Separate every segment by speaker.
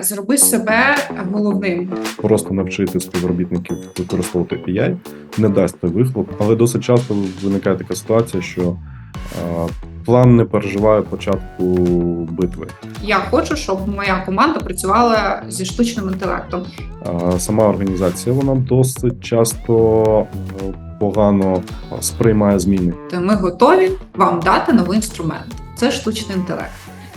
Speaker 1: Зроби себе головним.
Speaker 2: Просто навчити співробітників використовувати AI не дасть той вихлоп, але досить часто виникає така ситуація, що е, план не переживає початку битви.
Speaker 1: Я хочу, щоб моя команда працювала зі штучним інтелектом.
Speaker 2: Е, Сама організація вона досить часто е, погано сприймає зміни.
Speaker 1: То ми готові вам дати новий інструмент. Це штучний інтелект.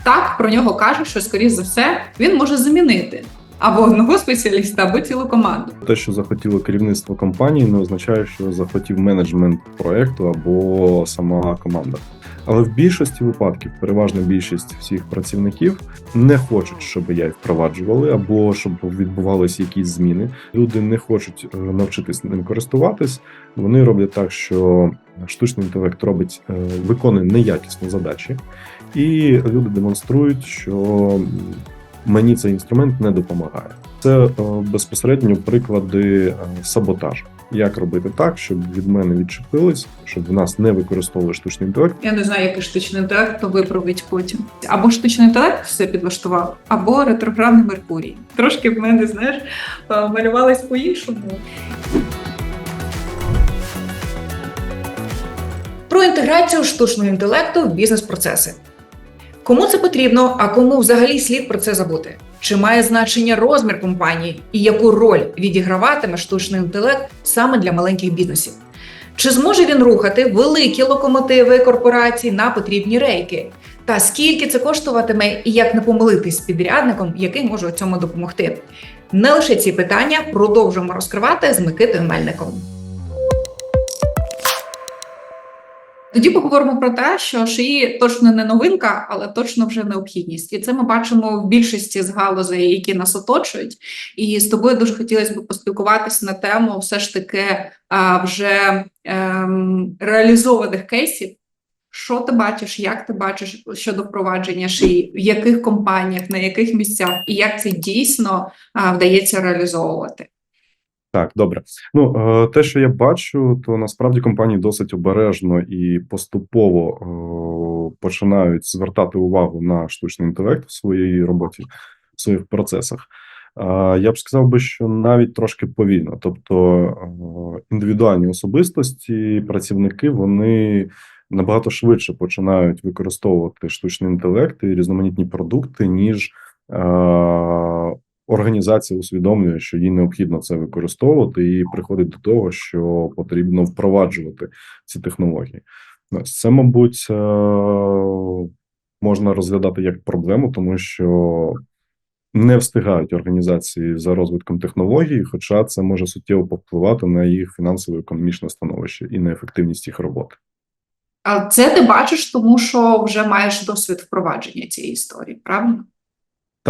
Speaker 1: Так про нього кажуть, що скоріш за все він може замінити або одного спеціаліста, або цілу команду.
Speaker 2: Те, що захотіло керівництво компанії, не означає, що захотів менеджмент проекту або сама команда. Але в більшості випадків, переважна більшість всіх працівників не хочуть, щоб я впроваджували, або щоб відбувалися якісь зміни. Люди не хочуть е, навчитись ним користуватись. Вони роблять так, що штучний інтелект робить е, виконує неякісні задачі, і люди демонструють, що мені цей інструмент не допомагає. Це е, безпосередньо приклади саботажу. Як робити так, щоб від мене відчепились, щоб в нас не використовували штучний інтелект.
Speaker 1: Я не знаю, який штучний інтелект то виправить потім. Або штучний інтелект все підлаштував, або ретроградний Меркурій. Трошки в мене, знаєш, е, малювалось по-іншому.
Speaker 3: Про інтеграцію штучного інтелекту в бізнес-процеси. Кому це потрібно, а кому взагалі слід про це забути? Чи має значення розмір компанії і яку роль відіграватиме штучний інтелект саме для маленьких бізнесів? Чи зможе він рухати великі локомотиви корпорацій на потрібні рейки? Та скільки це коштуватиме і як не помилитись підрядником, який може у цьому допомогти? Не лише ці питання продовжуємо розкривати з Микитою Мельником.
Speaker 1: Тоді поговоримо про те, що шиї точно не новинка, але точно вже необхідність. І це ми бачимо в більшості з галузей, які нас оточують. І з тобою дуже хотілося б поспілкуватися на тему все ж таки вже ем, реалізованих кейсів. Що ти бачиш, як ти бачиш щодо впровадження шиї, в яких компаніях, на яких місцях, і як це дійсно а, вдається реалізовувати?
Speaker 2: Так, добре. Ну е, те, що я бачу, то насправді компанії досить обережно і поступово е, починають звертати увагу на штучний інтелект в своїй роботі, в своїх процесах. Е, Я б сказав би, що навіть трошки повільно. Тобто індивідуальні особистості, працівники, вони набагато швидше починають використовувати штучний інтелект і різноманітні продукти, ніж організація усвідомлює, що їй необхідно це використовувати, і приходить до того, що потрібно впроваджувати ці технології. Це, мабуть, е, можна розглядати як проблему, тому що не встигають організації за розвитком технологій, хоча це може суттєво повпливати на їх фінансово-економічне становище і на ефективність їх роботи.
Speaker 1: А це ти бачиш, тому що вже маєш досвід впровадження цієї історії, правильно?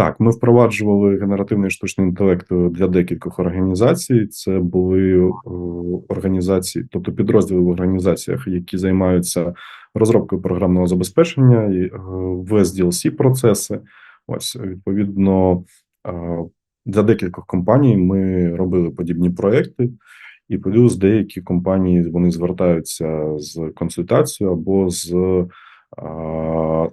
Speaker 2: Так, ми впроваджували генеративний штучний інтелект для декількох організацій. Це були е, організації, тобто підрозділи в організаціях, які займаються розробкою програмного забезпечення і е, в SDLC процеси. Ось відповідно е, для декількох компаній ми робили подібні проекти, і плюс деякі компанії вони звертаються з консультацією або з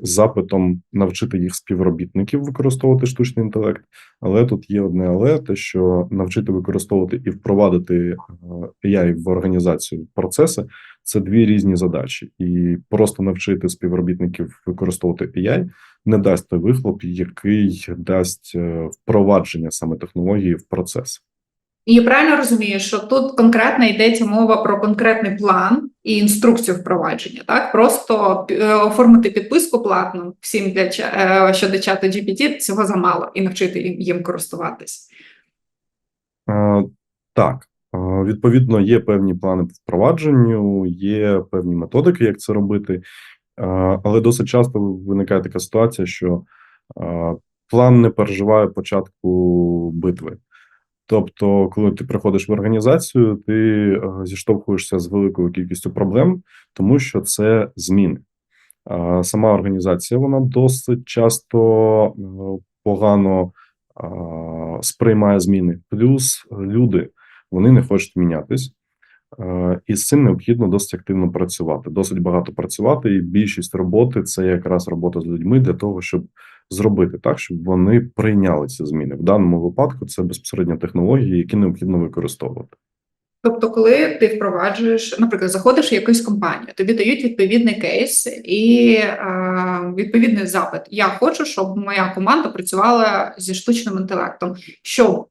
Speaker 2: запитом навчити їх співробітників використовувати штучний інтелект. Але тут є одне але те, що навчити використовувати і впровадити е, AI в організацію процеси це дві різні задачі, і просто навчити співробітників використовувати AI не дасть той вихлоп, який дасть е, впровадження саме технології в процес.
Speaker 1: І я правильно розумію, що тут конкретно йдеться мова про конкретний план і інструкцію впровадження, так? Просто е, оформити підписку платну всім для е, щодо чату GPT цього замало і навчити їм- їм користуватись.
Speaker 2: Е, Так, відповідно, є певні плани по впровадженню, є певні методики, як це робити, але досить часто виникає така ситуація, що план не переживає початку битви. Тобто, коли ти приходиш в організацію, ти е, зіштовхуєшся з великою кількістю проблем, тому що це зміни. Сама організація вона досить часто е, погано сприймає зміни. Плюс люди вони не хочуть мінятись, Е, і з цим необхідно досить активно працювати. Досить багато працювати, і більшість роботи це якраз робота з людьми для того, щоб зробити так, щоб вони прийняли ці зміни. В даному випадку це безпосередньо технології, які необхідно використовувати.
Speaker 1: Тобто, коли ти впроваджуєш, наприклад, заходиш в якусь компанію, тобі дають відповідний кейс і е, відповідний запит. Я хочу, щоб моя команда працювала зі штучним інтелектом, щоб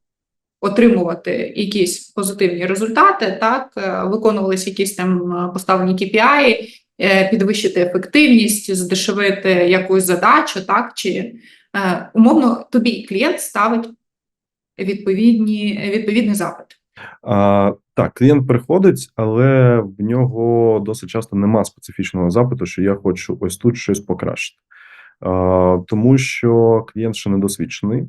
Speaker 1: отримувати якісь позитивні результати, так е, виконувалися якісь там е, поставлені KPI, підвищити ефективність, здешевити якусь задачу, так чи е, умовно тобі клієнт ставить відповідні, відповідний запит.
Speaker 2: А, так, клієнт приходить, але в нього досить часто нема специфічного запиту, що я хочу ось тут щось покращити. Тому що клієнт ще недосвідчений,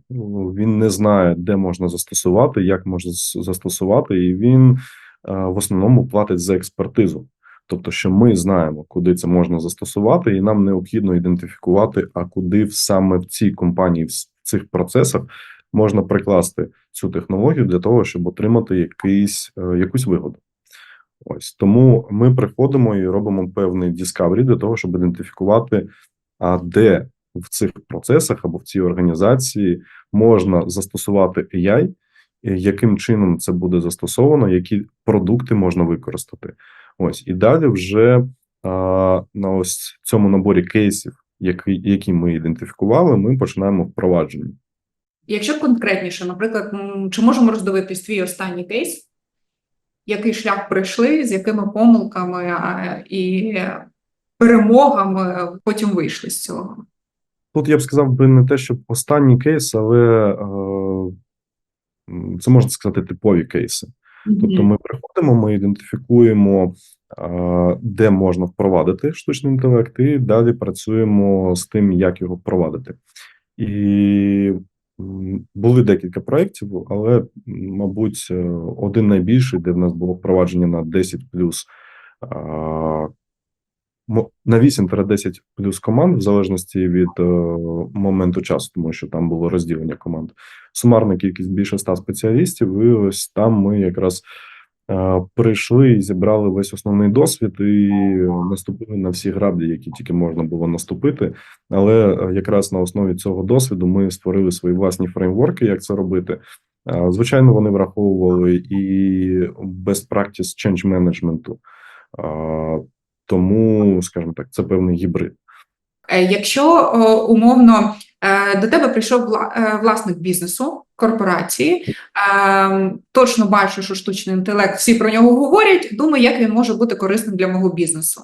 Speaker 2: він не знає, де можна застосувати, як можна застосувати, і він а, в основному платить за експертизу. Тобто, що ми знаємо, куди це можна застосувати, і нам необхідно ідентифікувати, а куди саме в цій компанії, в цих процесах можна прикласти цю технологію для того, щоб отримати якийсь, е, якусь вигоду. Ось тому ми приходимо і робимо певний discovery для того, щоб ідентифікувати, а де в цих процесах або в цій організації можна застосувати AI, яким чином це буде застосовано, які продукти можна використати. Ось і далі вже а, на ось цьому наборі кейсів, які, які ми ідентифікували, ми починаємо впровадження.
Speaker 1: Якщо конкретніше, наприклад, чи можемо роздивитись твій останній кейс, який шлях пройшли, з якими помилками і перемогами потім вийшли з цього?
Speaker 2: Тут я б сказав би не те, щоб останній кейс, але е, це можна сказати типові кейси. Тобто ми приходимо, ми ідентифікуємо, де можна впровадити штучний інтелект, і далі працюємо з тим, як його впровадити. І були декілька проєктів, але, мабуть, е, один найбільший, де в нас було впровадження на 10 плюс на 8-10 плюс команд, в залежності від е, моменту часу, тому що там було розділення команд. Сумарна кількість більше 100 спеціалістів, і ось там ми якраз е, прийшли і зібрали весь основний досвід і наступили на всі граблі, які тільки можна було наступити. Але е, якраз на основі цього досвіду ми створили свої власні фреймворки, як це робити. Е, Звичайно, вони враховували і best practice change management. Е, тому, скажімо так, це певний гібрид.
Speaker 1: Е, Якщо умовно е, до тебе прийшов е, власник бізнесу, корпорації, е, точно бачу, що штучний інтелект, всі про нього говорять, думаю, як він може бути корисним для мого бізнесу.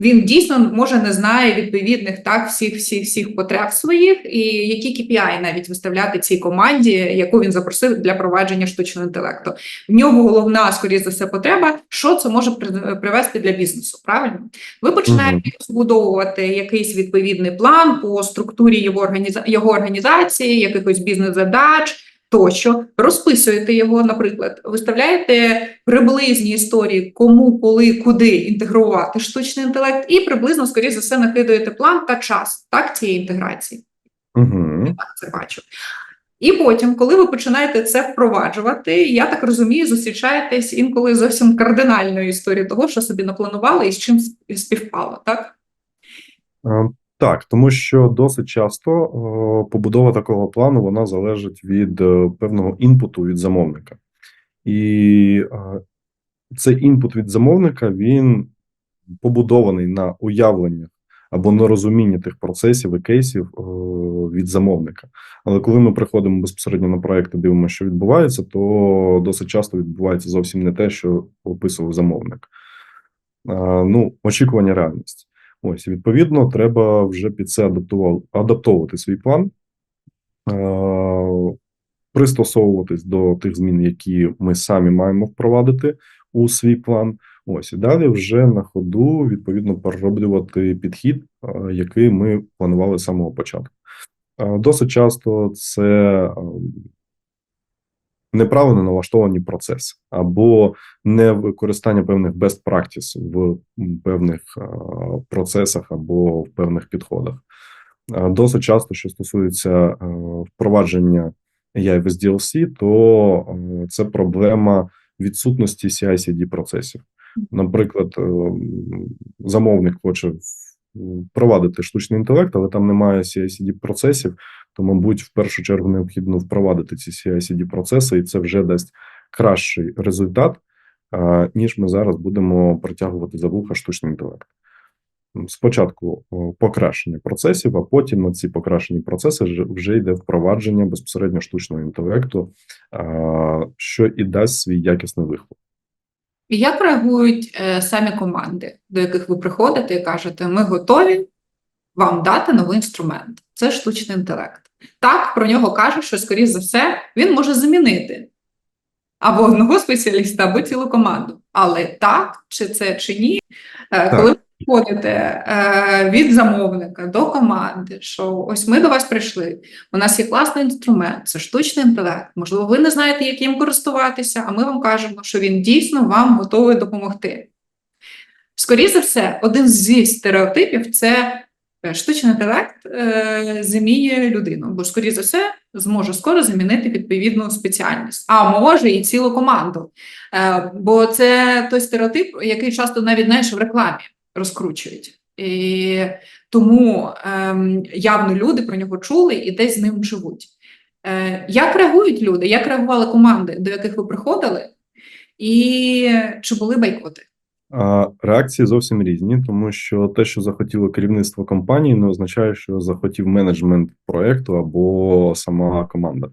Speaker 1: Він дійсно може не знає відповідних так всіх всіх всіх потреб своїх, і які KPI навіть виставляти цій команді, яку він запросив для провадження штучного інтелекту. В нього головна, скоріше за все, потреба, що це може при- привести для бізнесу. Правильно? Ви починаєте збудовувати якийсь відповідний план по структурі його, організа... його організації, якихось бізнес-задач тощо, розписуєте його, наприклад, виставляєте приблизні історії, кому, коли, куди інтегрувати штучний інтелект, і приблизно, скоріше за все, накидуєте план та час так, цієї інтеграції.
Speaker 2: Угу.
Speaker 1: Я так це бачу. І потім, коли ви починаєте це впроваджувати, я так розумію, зустрічаєтесь інколи зовсім кардинальною історією того, що собі напланували і з чим співпало, так?
Speaker 2: Е, Так, тому що досить часто о, побудова такого плану вона залежить від е, певного інпуту від замовника. І е, цей інпут від замовника він побудований на уявленнях або на розумінні тих процесів і кейсів о, від замовника. Але коли ми приходимо безпосередньо на проект і дивимося, що відбувається, то досить часто відбувається зовсім не те, що описував замовник. Е, Ну, очікування реальності. Ось, відповідно, треба вже під це адаптовувати свій план, е, пристосовуватись до тих змін, які ми самі маємо впровадити у свій план. Ось і далі вже на ходу відповідно перероблювати підхід, е, який ми планували з самого початку. Е, Досить часто це е, неправильно налаштовані процеси або не використання певних best practice в певних е, процесах або в певних підходах. Е, Досить часто, що стосується е, впровадження AI в то це проблема відсутності CI-CD процесів. Наприклад, замовник хоче впровадити штучний інтелект, але там немає CI-CD процесів, то, мабуть, в першу чергу необхідно впровадити ці CI-CD процеси, і це вже дасть кращий результат, ніж ми зараз будемо притягувати за вуха штучний інтелект. Спочатку покращення процесів, а потім на ці покращені процеси вже- йде впровадження безпосередньо штучного інтелекту, що і дасть свій якісний вихлоп.
Speaker 1: Як реагують е, самі команди, до яких ви приходите і кажете, ми готові вам дати новий інструмент. Це штучний інтелект. Так, про нього кажуть, що, скоріш за все, він може замінити або одного спеціаліста, або цілу команду. Але так, чи це чи ні, е,
Speaker 2: Так.
Speaker 1: коли ви приходите е, від замовника до команди, що ось ми до вас прийшли, у нас є класний інструмент, це штучний інтелект. Можливо, ви не знаєте, як їм користуватися, а ми вам кажемо, що він дійсно вам готовий допомогти. Скоріше за все, один зі стереотипів це штучний інтелект е, замінює людину, бо, скоріше за все, зможе скоро замінити відповідну спеціальність, а може і цілу команду. Е, бо це той стереотип, який часто навіть знаєш, в рекламі розкручують. І тому ем, явно люди про нього чули і десь з ним живуть. Е, як реагують люди? Як реагували команди, до яких ви приходили? І чи були бойкоти?
Speaker 2: Реакції зовсім різні, тому що те, що захотіло керівництво компанії, не означає, що захотів менеджмент проекту або сама команда.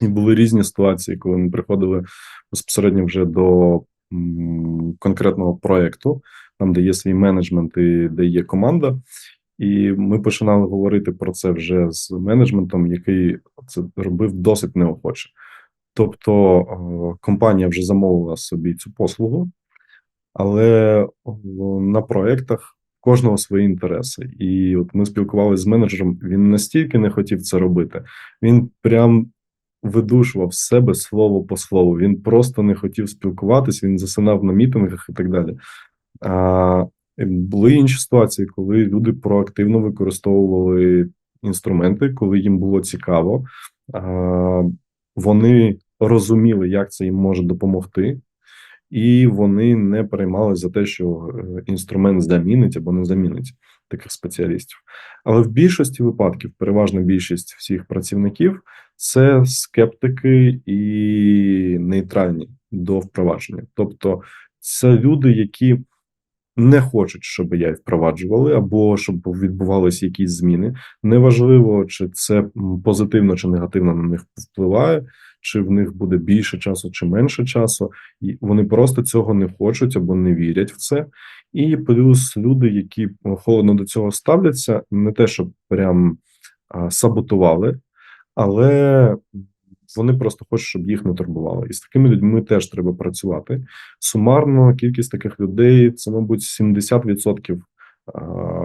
Speaker 2: І були різні ситуації, коли ми приходили безпосередньо вже до конкретного проекту, там, де є свій менеджмент і де є команда. І ми починали говорити про це вже з менеджментом, який це робив досить неохоче. Тобто компанія вже замовила собі цю послугу, але на проєктах кожного свої інтереси. І от ми спілкувалися з менеджером. Він настільки не хотів це робити. Він прям видушував себе слово по слову. Він просто не хотів спілкуватись, він засинав на мітингах і так далі. А, були інші ситуації, коли люди проактивно використовували інструменти, коли їм було цікаво. А, вони розуміли, як це їм може допомогти, і вони не переймали за те, що е, інструмент замінить або не замінить таких спеціалістів. Але в більшості випадків, переважна більшість всіх працівників, це скептики і нейтральні до впровадження. Тобто, це люди, які не хочуть, щоб я впроваджували, або щоб відбувалися якісь зміни. Неважливо, чи це позитивно чи негативно на них впливає, чи в них буде більше часу, чи менше часу. І вони просто цього не хочуть або не вірять в це. І плюс люди, які холодно до цього ставляться, не те, щоб прям саботували, але вони просто хочуть, щоб їх не турбували. І з такими людьми теж треба працювати. Сумарно кількість таких людей це, мабуть, 70%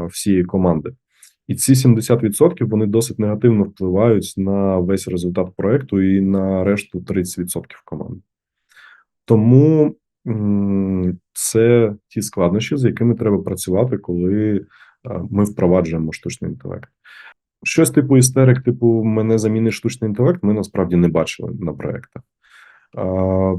Speaker 2: всієї команди. І ці 70% вони досить негативно впливають на весь результат проекту і на решту 30% команди. Тому це ті складнощі, з якими треба працювати, коли ми впроваджуємо штучний інтелект. Щось типу істерик, типу мене замінить штучний інтелект, ми насправді не бачили на проектах. А,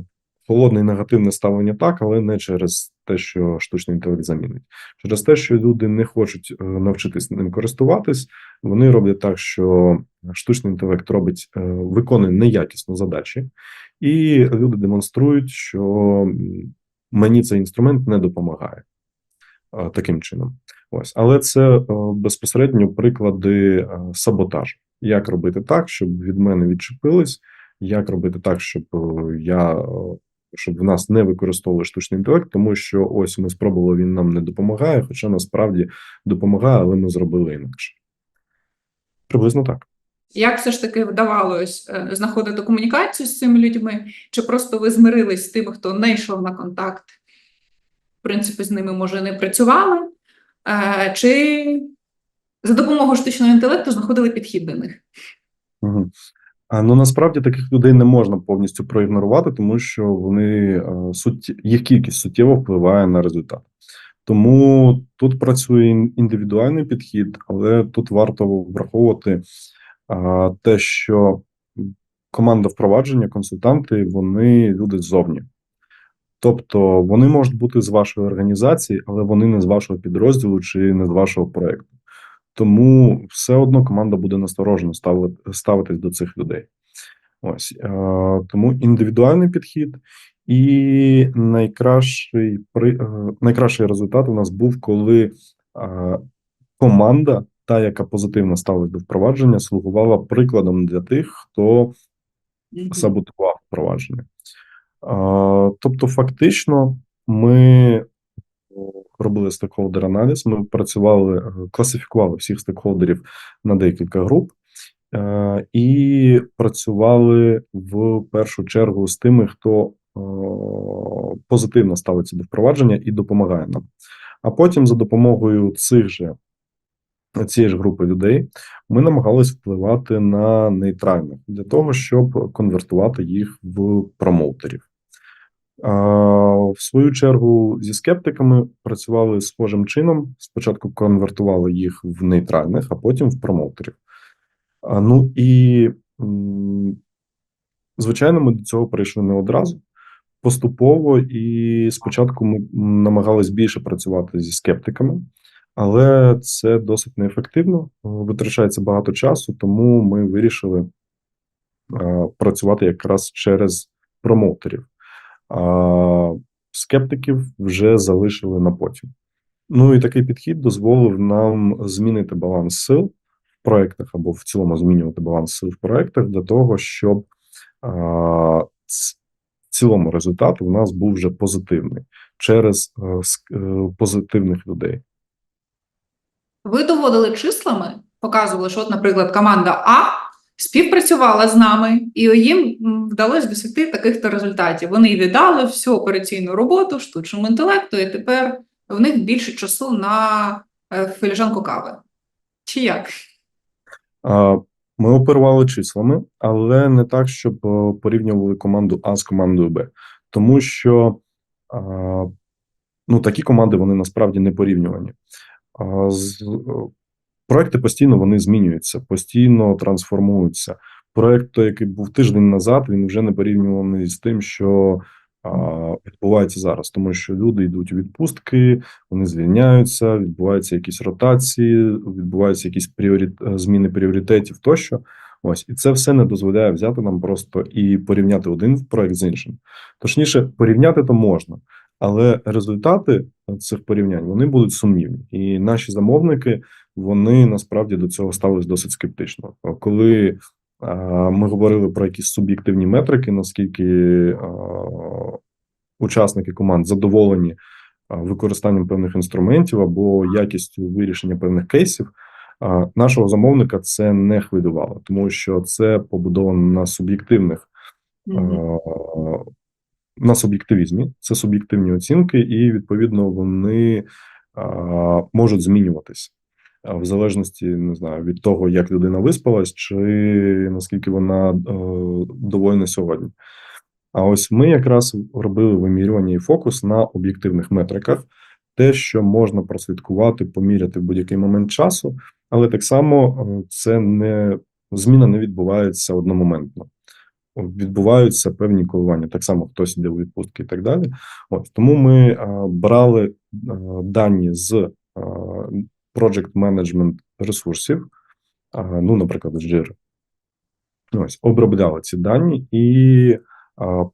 Speaker 2: Холодне і негативне ставлення так, але не через те, що штучний інтелект замінить. Через те, що люди не хочуть е, навчитись ним користуватись, вони роблять так, що штучний інтелект робить, е, виконує неякісно задачі, і люди демонструють, що мені цей інструмент не допомагає таким чином. Ось, але це е, безпосередньо приклади е, саботажу. Як робити так, щоб від мене відчепились, як робити так, щоб е, я щоб в нас не використовували штучний інтелект, тому що ось ми спробували, він нам не допомагає, хоча насправді допомагає, але ми зробили інакше. Приблизно так.
Speaker 1: Як все ж таки вдавалось знаходити комунікацію з цими людьми? Чи просто ви змирились з тими, хто не йшов на контакт? В принципі, з ними може не працювали? Е, Чи за допомогою штучного інтелекту знаходили підхід до них?
Speaker 2: Угу. А, ну насправді таких людей не можна повністю проігнорувати, тому що вони е, суть їх кількість суттєво впливає на результат. Тому тут працює індивідуальний підхід, але тут варто враховувати а, те, що команда впровадження, консультанти, вони люди ззовні. Тобто вони можуть бути з вашої організації, але вони не з вашого підрозділу чи не з вашого проекту. Тому все одно команда буде насторожено ставити, ставитись до цих людей. Ось е, тому індивідуальний підхід, і найкращий при е, найкращий результат у нас був, коли е, команда, та яка позитивно ставилась до впровадження, слугувала прикладом для тих, хто саботував впровадження. Тобто, фактично, ми робили стейкхолдер аналіз. Ми працювали, е, класифікували всіх стейкхолдерів на декілька груп. е, І працювали в першу чергу з тими, хто позитивно ставиться до впровадження і допомагає нам. А потім, за допомогою цих же цієї ж групи людей, ми намагались впливати на нейтральних для того, щоб конвертувати їх в промоутерів. В свою чергу зі скептиками працювали схожим чином. Спочатку конвертували їх в нейтральних, а потім в промоутерів. Ну і звичайно, ми до цього прийшли не одразу. Поступово і спочатку ми намагались більше працювати зі скептиками, але це досить неефективно. Витрачається багато часу, тому ми вирішили працювати якраз через промоутерів. А скептиків вже залишили на потім. Ну і такий підхід дозволив нам змінити баланс сил в проектах або в цілому змінювати баланс сил в проектах для того, щоб а, в цілому результат у нас був вже позитивний через е, ск- е, позитивних людей.
Speaker 1: Ви доводили числами, показували, що, от, наприклад, команда А співпрацювала з нами, і їм вдалося досягти таких-то результатів. Вони віддали всю операційну роботу штучному інтелекту, і тепер в них більше часу на е, філіжанку кави. Чи як?
Speaker 2: Ми оперували числами, але не так, щоб е, порівнювали команду А з командою Б. Тому що ну, такі команди вони насправді не порівнювані. З, е, проекти постійно вони змінюються, постійно трансформуються. Проект, який був тиждень назад, він вже не порівнюваний з тим, що а, відбувається зараз, тому що люди йдуть у відпустки, вони звільняються, відбуваються якісь ротації, відбуваються якісь пріорит... зміни пріоритетів тощо. Ось і це все не дозволяє взяти нам просто і порівняти один проект з іншим. Точніше, порівняти то можна, але результати цих порівнянь вони будуть сумнівні, і наші замовники вони насправді до цього ставились досить скептично. Коли ми говорили про якісь суб'єктивні метрики, наскільки учасники команд задоволені використанням певних інструментів або якістю вирішення певних кейсів. Нашого замовника це не хвилювало, тому що це побудовано на суб'єктивних на суб'єктивізмі. Це суб'єктивні оцінки, і відповідно вони а, можуть змінюватись в залежності не знаю від того, як людина виспалась, чи наскільки вона е, довольна сьогодні. А ось ми якраз робили вимірювання і фокус на об'єктивних метриках, те, що можна прослідкувати, поміряти в будь-який момент часу, але так само е, це не зміна не відбувається одномоментно. Відбуваються певні коливання. Так само хтось іде у відпустки і так далі. От тому ми а, брали дані з project management ресурсів, ну, наприклад, Jira. Ось обробляли ці дані і а,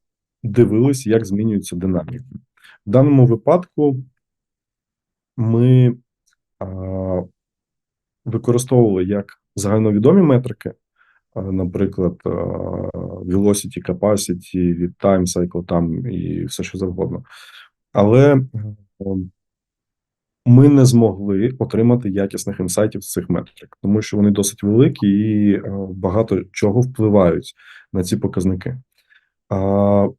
Speaker 2: дивились, як змінюється динаміка. В даному випадку ми використовували як загальновідомі метрики, наприклад, velocity, capacity, time cycle там і все що завгодно. Але ми не змогли отримати якісних інсайтів з цих метрик, тому що вони досить великі і е, багато чого впливають на ці показники.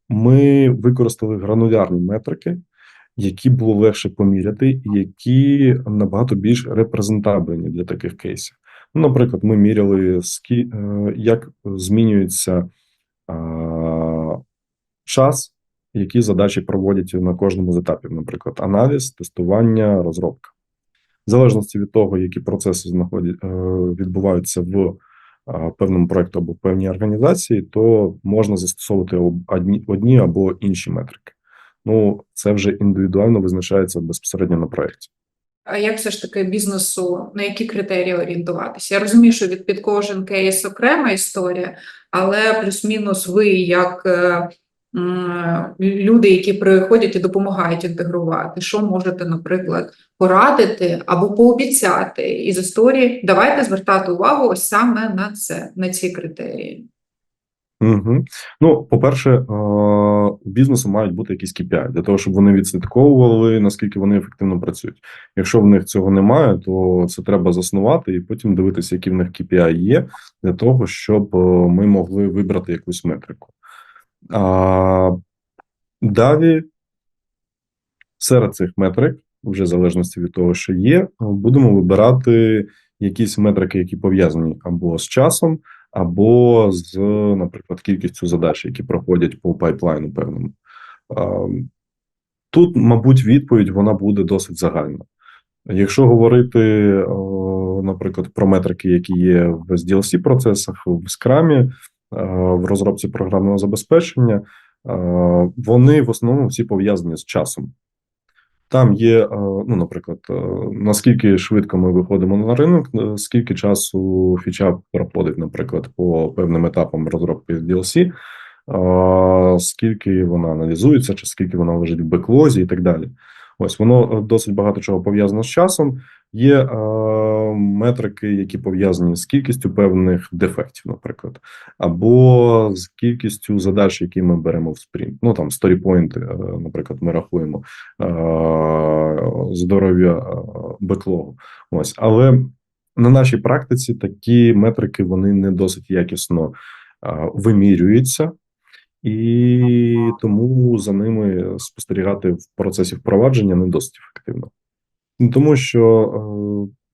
Speaker 2: Ми використали гранулярні метрики, які було легше поміряти, і які набагато більш репрезентабельні для таких кейсів. Ну, наприклад, ми міряли, е, як змінюється час, які задачі проводять на кожному з етапів, наприклад, аналіз, тестування, розробка. В залежності від того, які процеси е, відбуваються в певному проєкту або в певній організації, то можна застосовувати одні, або інші метрики. Ну це вже індивідуально визначається безпосередньо на проєкті.
Speaker 1: А як все ж таки бізнесу на які критерії орієнтуватися? Я розумію, що від під кожен кейс окрема історія, але плюс-мінус ви як е, люди, які приходять і допомагають інтегрувати, що можете, наприклад, порадити або пообіцяти із історії? Давайте звертати увагу ось саме на це, на ці критерії.
Speaker 2: Угу. Ну, по-перше, е, у бізнесу мають бути якісь KPI для того, щоб вони відслідковували, наскільки вони ефективно працюють. Якщо в них цього немає, то це треба заснувати і потім дивитися, які в них KPI є, для того, щоб е, ми могли вибрати якусь метрику. А далі серед цих метрик, вже в залежності від того, що є, будемо вибирати якісь метрики, які пов'язані або з часом, або з, наприклад, кількістю задач, які проходять по пайплайну певному. Тут, мабуть, відповідь вона буде досить загальна. Якщо говорити, наприклад, про метрики, які є в SDLC процесах, в скрамі, в розробці програмного забезпечення, е, вони в основному всі пов'язані з часом. Там є, е, ну, наприклад, е, наскільки швидко ми виходимо на ринок, е, скільки часу фіча проходить, наприклад, по певним етапам розробки DLC, е, скільки вона аналізується, чи скільки вона лежить в беклозі і так далі. Ось воно е, досить багато чого пов'язано з часом. Є е, метрики, які пов'язані з кількістю певних дефектів, наприклад, або з кількістю задач, які ми беремо в спринт. Ну там сторіпойнти, е, наприклад, ми рахуємо е, здоров'я е, беклогу. Ось, але на нашій практиці такі метрики вони не досить якісно е, вимірюються. І тому за ними спостерігати в процесі впровадження не досить ефективно. Ну, Тому що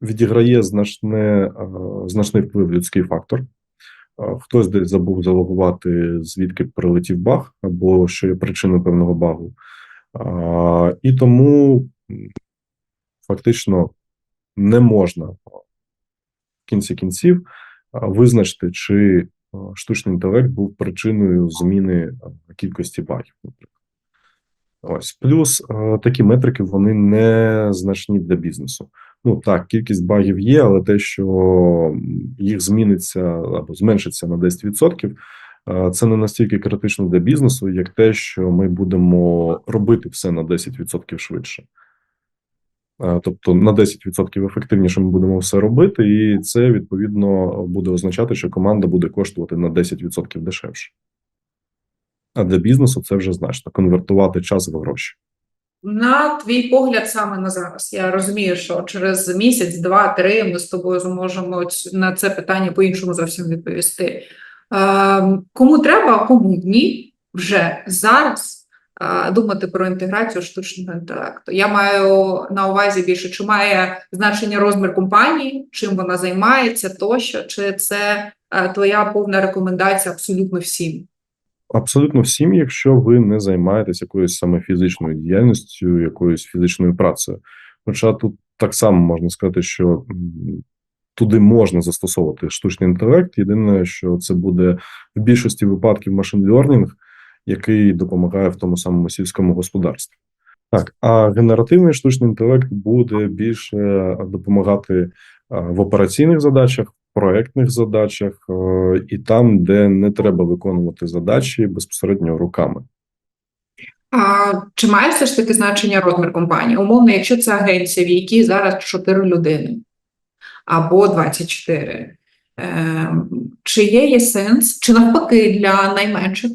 Speaker 2: е, відіграє значне, е, значний вплив людський фактор. Е, Хтось десь забув залогувати, звідки прилетів баг, або що є причиною певного багу. І тому фактично не можна в кінці кінців визначити, чи штучний інтелект був причиною зміни кількості багів, наприклад. Ось плюс е, такі метрики вони не значні для бізнесу. Ну так, кількість багів є, але те, що їх зміниться або зменшиться на 10%, е, це не настільки критично для бізнесу, як те, що ми будемо робити все на 10% швидше. Е, Тобто на 10% ефективніше ми будемо все робити, і це відповідно буде означати, що команда буде коштувати на 10% дешевше. А для бізнесу це вже значно конвертувати час в гроші.
Speaker 1: На твій погляд саме на зараз. Я розумію, що через місяць, два, три ми з тобою зможемо на це питання по-іншому зовсім відповісти. Ем, Кому треба, а кому ні, вже зараз е, думати про інтеграцію штучного інтелекту. Я маю на увазі більше, чи має значення розмір компанії, чим вона займається, тощо, чи це е, твоя повна рекомендація абсолютно всім.
Speaker 2: Абсолютно всім, якщо ви не займаєтесь якоюсь саме фізичною діяльністю, якоюсь фізичною працею. Хоча тут так само можна сказати, що туди можна застосовувати штучний інтелект. Єдине, що це буде в більшості випадків машин learning, який допомагає в тому самому сільському господарстві. Так, а генеративний штучний інтелект буде більше допомагати в операційних задачах, проектних задачах е, і там, де не треба виконувати задачі безпосередньо руками.
Speaker 1: А чи має все ж таки значення розмір компанії? Умовно, якщо це агенція, в якій зараз 4 людини або 24, е, чи є, є сенс, чи навпаки для найменших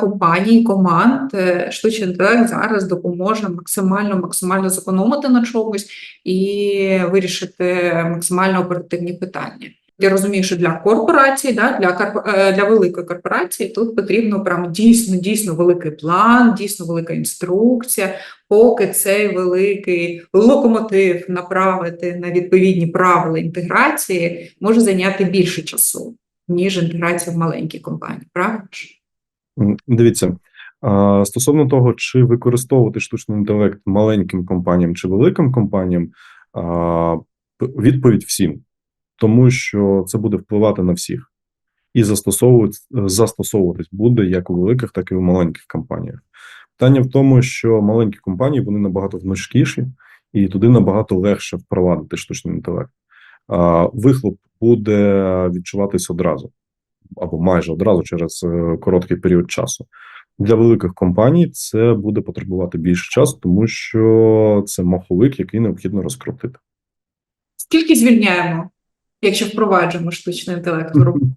Speaker 1: компаній, команд е, штучний інтелект зараз допоможе максимально максимально зекономити на чомусь і вирішити максимально оперативні питання? Я розумію, що для корпорацій, да, для, е, для великої корпорації тут потрібно прям дійсно, дійсно великий план, дійсно велика інструкція, поки цей великий локомотив направити на відповідні правила інтеграції, може зайняти більше часу, ніж інтеграція в маленькій компанії. Правильно?
Speaker 2: Дивіться, стосовно того, чи використовувати штучний інтелект маленьким компаніям чи великим компаніям, відповідь всім, тому що це буде впливати на всіх і застосовувати, застосовуватись буде як у великих, так і у маленьких компаніях. Питання в тому, що маленькі компанії вони набагато гнучкіші, і туди набагато легше впровадити штучний інтелект. А, Вихлоп буде відчуватись одразу або майже одразу через е, короткий період часу. Для великих компаній це буде потребувати більше часу, тому що це маховик, який необхідно розкрутити.
Speaker 1: Скільки звільняємо, якщо впроваджуємо штучний інтелект в роботу?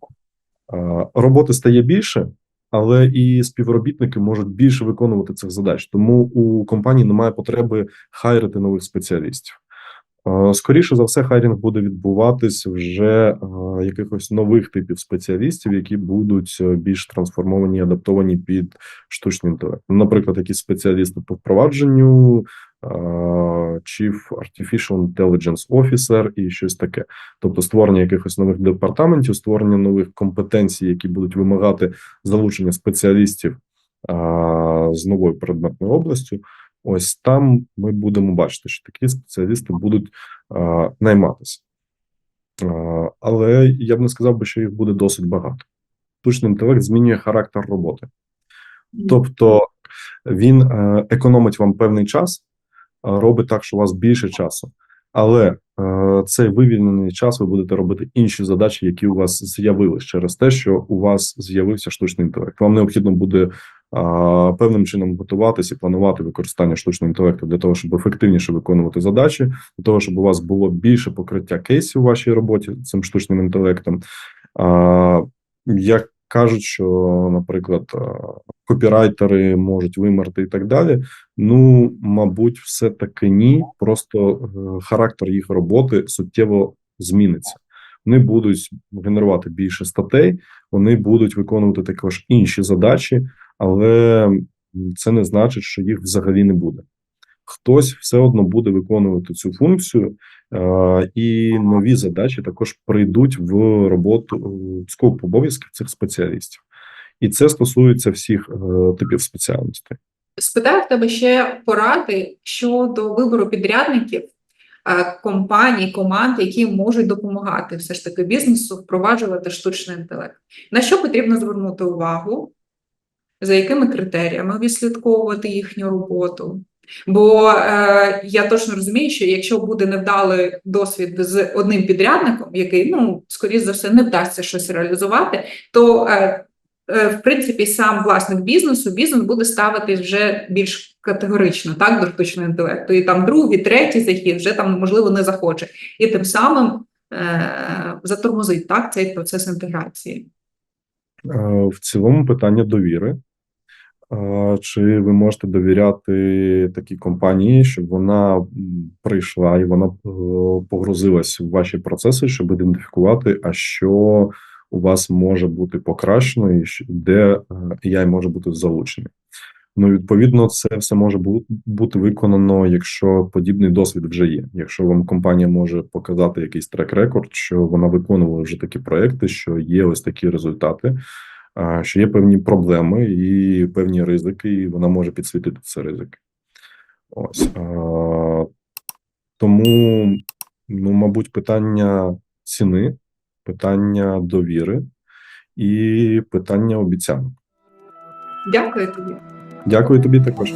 Speaker 2: Роботи стає більше, але і співробітники можуть більше виконувати цих задач. Тому у компанії немає потреби хайрити нових спеціалістів. Скоріше за все, хайрінг буде відбуватись вже якихось нових типів спеціалістів, які будуть е, більш трансформовані, і адаптовані під штучний інтелект. Наприклад, якісь спеціалісти по впровадженню, Chief Artificial Intelligence Officer і щось таке. Тобто створення якихось нових департаментів, створення нових компетенцій, які будуть вимагати залучення спеціалістів з новою предметною областю. Ось там ми будемо бачити, що такі спеціалісти будуть найматися. Але я б не сказав би, що їх буде досить багато. Штучний інтелект змінює характер роботи. Тобто він е, економить вам певний час, робить так, що у вас більше часу. Але е, цей вивільнений час ви будете робити інші задачі, які у вас з'явились через те, що у вас з'явився штучний інтелект. Вам необхідно буде е, певним чином готуватися і планувати використання штучного інтелекту для того, щоб ефективніше виконувати задачі, для того, щоб у вас було більше покриття кейсів у вашій роботі цим штучним інтелектом. Е, як кажуть, що, наприклад, е, копірайтери можуть вимерти і так далі. Ну, мабуть, все таки ні. Просто е, характер їх роботи суттєво зміниться. Вони будуть генерувати більше статей, вони будуть виконувати також інші задачі, але це не значить, що їх взагалі не буде. Хтось все одно буде виконувати цю функцію, е, і нові задачі також прийдуть в роботу скоп обов'язків цих спеціалістів. І це стосується всіх е, типів спеціальностей.
Speaker 1: Спитаю в тебе ще поради щодо вибору підрядників, е, компаній, команд, які можуть допомагати все ж таки бізнесу впроваджувати штучний інтелект. На що потрібно звернути увагу, за якими критеріями відслідковувати їхню роботу? Бо е, я точно розумію, що якщо буде невдалий досвід з одним підрядником, який ну скоріш за все не вдасться щось реалізувати, то е, в принципі сам власник бізнесу бізнес буде ставитись вже більш категорично так до штучного інтелекту. І там другий, третій захід вже там можливо не захоче, і тим самим е, затормозить так цей процес інтеграції.
Speaker 2: Е, В цілому питання довіри. Е, Чи ви можете довіряти такій компанії, щоб вона прийшла і вона е, погрузилась в ваші процеси, щоб ідентифікувати, а що у вас може бути покращено, і де е, AI може бути залучений? Ну, відповідно, це все може бути виконано, якщо подібний досвід вже є. Якщо вам компанія може показати якийсь трек-рекорд, що вона виконувала вже такі проекти, що є ось такі результати, що є певні проблеми і певні ризики, і вона може підсвітити ці ризики. Ось тому, ну, мабуть, питання ціни, питання довіри і питання обіцянок.
Speaker 1: Дякую тобі.
Speaker 2: Дякую тобі також.